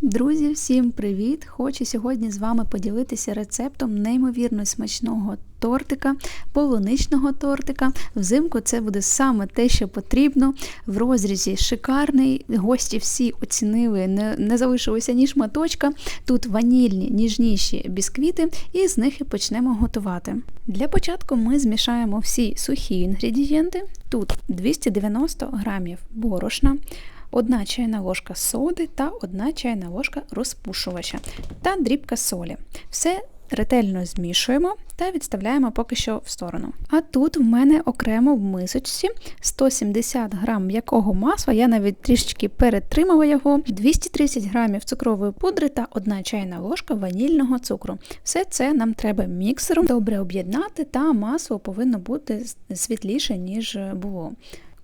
Друзі, всім привіт! Хочу сьогодні з вами поділитися рецептом неймовірно смачного тортика, полуничного тортика. Взимку це буде саме те, що потрібно. В розрізі шикарний. Гості всі оцінили, не, не залишилося ні шматочка. Тут ванільні, ніжніші бісквіти, і з них і почнемо готувати. Для початку ми змішаємо всі сухі інгредієнти. Тут 290 грамів борошна. 1 чайна ложка соди та 1 чайна ложка розпушувача та дрібка солі. Все ретельно змішуємо та відставляємо поки що в сторону. А тут в мене окремо в мисочці 170 грам м'якого масла, я навіть трішечки перетримала його, 230 грамів цукрової пудри та 1 чайна ложка ванільного цукру. Все це нам треба міксером добре об'єднати, та масло повинно бути світліше, ніж було.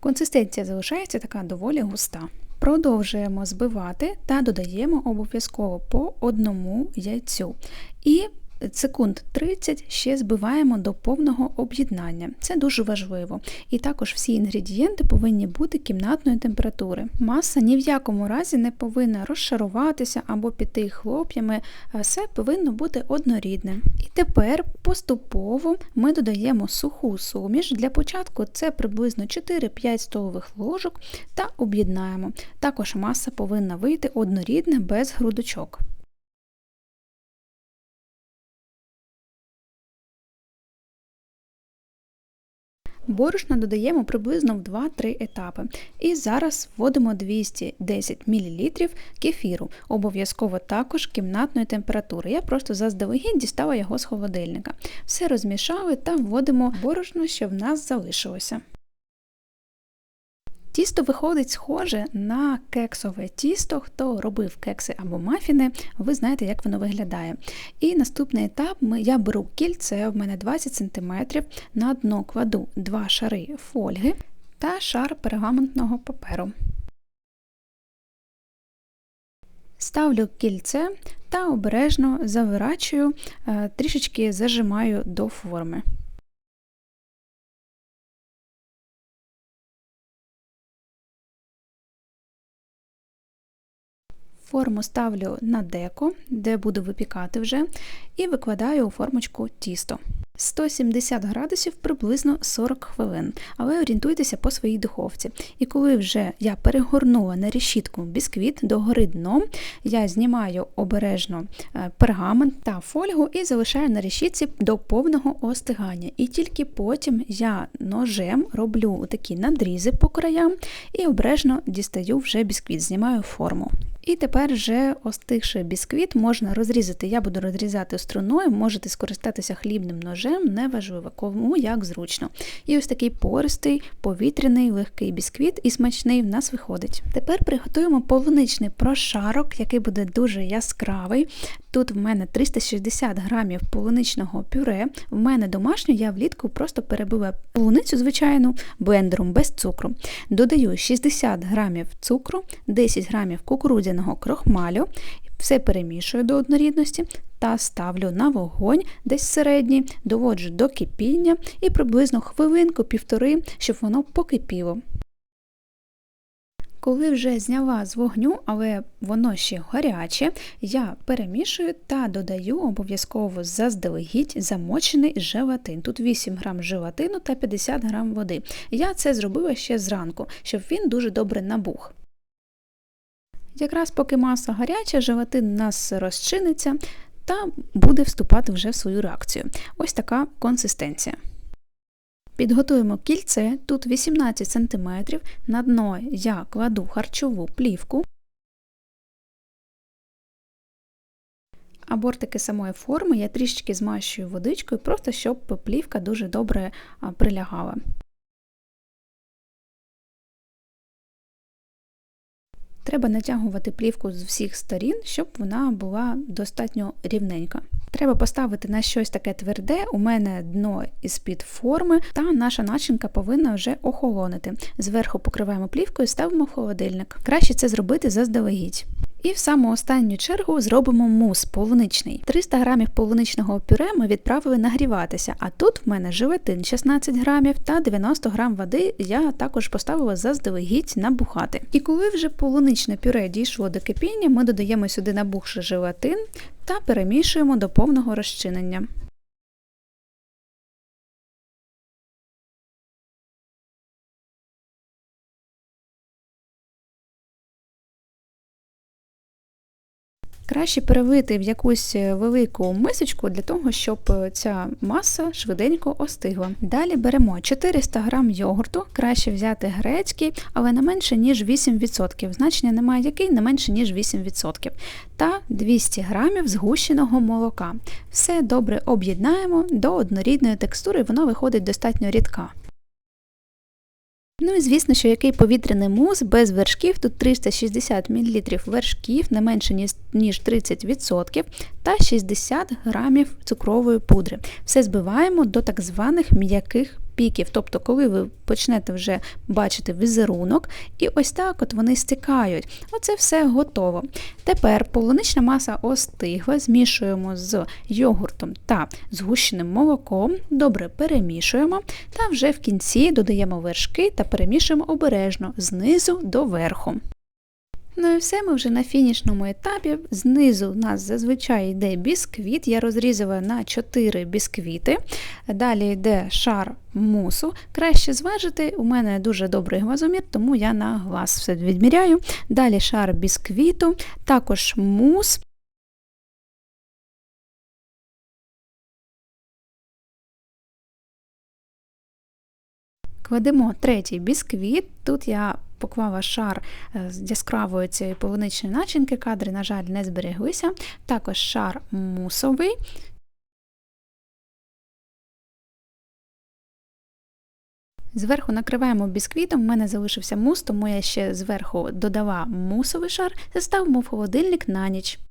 Консистенція залишається така доволі густа. Продовжуємо збивати та додаємо обов'язково по одному яйцю. І секунд 30 ще збиваємо до повного об'єднання. Це дуже важливо. І також всі інгредієнти повинні бути кімнатної температури. Маса ні в якому разі не повинна розшаруватися або піти хлоп'ями, все повинно бути однорідне. І тепер поступово ми додаємо суху суміш. Для початку це приблизно 4-5 столових ложок та об'єднаємо. Також маса повинна вийти однорідна без грудочок. Борошна додаємо приблизно в 2-3 етапи. І зараз вводимо 210 мл кефіру, обов'язково також кімнатної температури. Я просто заздалегідь дістала його з холодильника. Все розмішали та вводимо борошно, що в нас залишилося. Тісто виходить схоже на кексове тісто, хто робив кекси або мафіни, ви знаєте, як воно виглядає. І наступний етап я беру кільце, в мене 20 см, на дно кладу два шари фольги та шар пергаментного паперу. Ставлю кільце та обережно заворачую, е, трішечки зажимаю до форми. Форму ставлю на деко, де буду випікати вже, і викладаю у формочку тісто. 170 градусів приблизно 40 хвилин, але орієнтуйтеся по своїй духовці. І коли вже я перегорнула на решітку бісквіт догори дном, я знімаю обережно е, пергамент та фольгу і залишаю на решітці до повного остигання. І тільки потім я ножем роблю такі надрізи по краям і обережно дістаю вже бісквіт, знімаю форму. І тепер вже остигший бісквіт можна розрізати. Я буду розрізати струною, можете скористатися хлібним ножем, неважливо, кому як зручно. І ось такий пористий, повітряний, легкий бісквіт і смачний в нас виходить. Тепер приготуємо полуничний прошарок, який буде дуже яскравий. Тут в мене 360 грамів полуничного пюре. В мене домашнє, я влітку просто перебила полуницю, звичайну, блендером без цукру. Додаю 60 грамів цукру, 10 грамів кукурудзяного крохмалю, все перемішую до однорідності та ставлю на вогонь десь середній, доводжу до кипіння і приблизно хвилинку-півтори, щоб воно покипіло. Коли вже зняла з вогню, але воно ще гаряче, я перемішую та додаю обов'язково заздалегідь замочений желатин. Тут 8 грам желатину та 50 грам води. Я це зробила ще зранку, щоб він дуже добре набух. Якраз поки маса гаряча, желатин у нас розчиниться та буде вступати вже в свою реакцію. Ось така консистенція. Підготуємо кільце, тут 18 см, на дно я кладу харчову плівку, а бортики самої форми я трішечки змащую водичкою, просто щоб плівка дуже добре прилягала. Треба натягувати плівку з всіх сторін, щоб вона була достатньо рівненька. Треба поставити на щось таке тверде, у мене дно із-під форми, та наша начинка повинна вже охолонити. Зверху покриваємо плівкою і ставимо в холодильник. Краще це зробити заздалегідь. І в саму останню чергу зробимо мус полуничний. 300 грамів полуничного пюре ми відправили нагріватися, а тут в мене животин 16 грамів та 90 грам води я також поставила заздалегідь набухати. І коли вже полуничне пюре дійшло до кипіння, ми додаємо сюди набухший желатин та перемішуємо до повного розчинення. Краще перевити в якусь е, велику мисочку для того, щоб е, ця маса швиденько остигла. Далі беремо 400 г йогурту, краще взяти грецький, але не менше, ніж 8%. Значення немає який, не менше, ніж 8%. Та 200 г згущеного молока. Все добре об'єднаємо до однорідної текстури, воно виходить достатньо рідка. Ну і звісно, що який повітряний мус без вершків, тут 360 мл вершків, не менше ніж 30%, та 60 грамів цукрової пудри. Все збиваємо до так званих м'яких піків. Тобто, коли ви почнете вже бачити візерунок, і ось так от вони стикають. Оце все готово. Тепер полунична маса остигла, змішуємо з йогуртом та згущеним молоком, добре перемішуємо, та вже в кінці додаємо вершки та перемішуємо обережно знизу до верху. Ну і все, ми вже на фінішному етапі. Знизу у нас зазвичай йде бісквіт. Я розрізала на 4 бісквіти. Далі йде шар мусу. Краще зважити, у мене дуже добрий глазомір, тому я на глаз все відміряю. Далі шар бісквіту, також мус. Кладемо третій бісквіт. Тут я поклала шар е, з яскравої цієї полуничної начинки, кадри, на жаль, не збереглися. Також шар мусовий. Зверху накриваємо бісквітом, у мене залишився мус, тому я ще зверху додала мусовий шар, заставимо в холодильник на ніч.